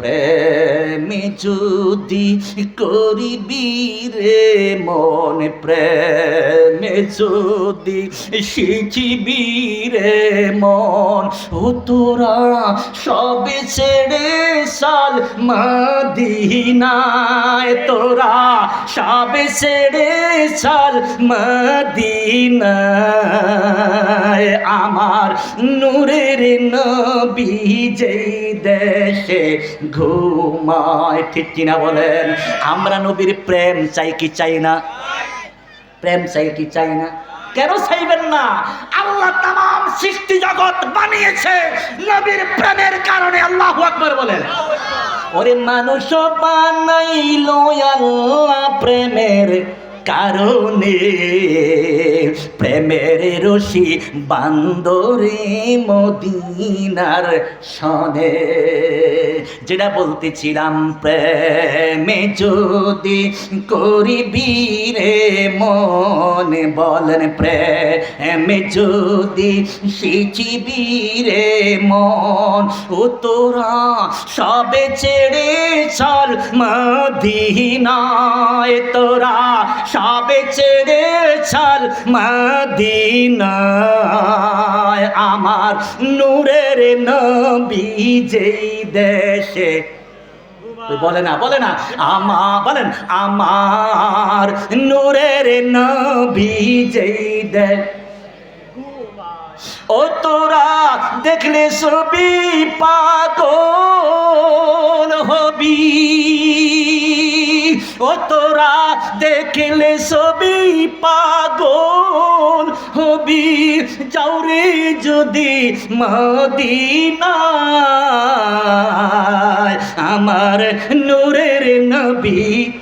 প্রেম যদি করিবি রে মন প্রেম যদি শিখিবি রে মন, ও তোরা সবে ছেড়ে সাল মদিনায়, তোরা সবে ছেড়ে সাল মদিনায়। আমার নূরের নবী যেই দেশে ঘুমায়, ঠিক কিনা বলেন? আমরা নবীর প্রেম চাই কি চাই না? প্রেম চাই কি চাই না। কেন চাইবেন না? আল্লাহ তাম সৃষ্টি জগৎ বানিয়েছে নবীর প্রেমের কারণে, আল্লাহ আকবর বলেন। ওরে মানুষ বানাইল আল্লাহ প্রেমের কারণে। প্রেমের রশি বান্দরে মদিনার সনে। যেটা বলতেছিলাম, প্রেমে যদি করিবি রে মনে, বলেন প্রেমে যদি শিখিবি রে মন ও তোরা সবে ছেড়ে চল মদিনায় তোরা সবে ছেড়ে চল মদিনায়। আমার নূরের নবী যেই দেশে। বলে না বলে না, আমা, বলেন, আমার নূরের নবী যেই দেশ। ও তোরা দেখলে ছবি পাগল ও তোরা দেখলে ছবি পাগল হবি? যাওরে যদি মদিনায়, আমার নূরের নবী।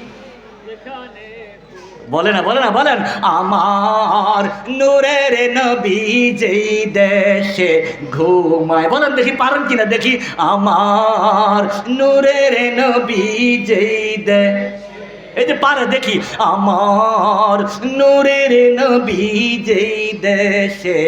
বলে না বলে না, বলেন। আমার নূরের নবী যেই দেশে ঘুমায়। বলেন দেখি, পারেন কিনা দেখি। আমার নূরের নবী যেই দে এই যে পারে দেখি আমার নূরের নবী যেই দেশে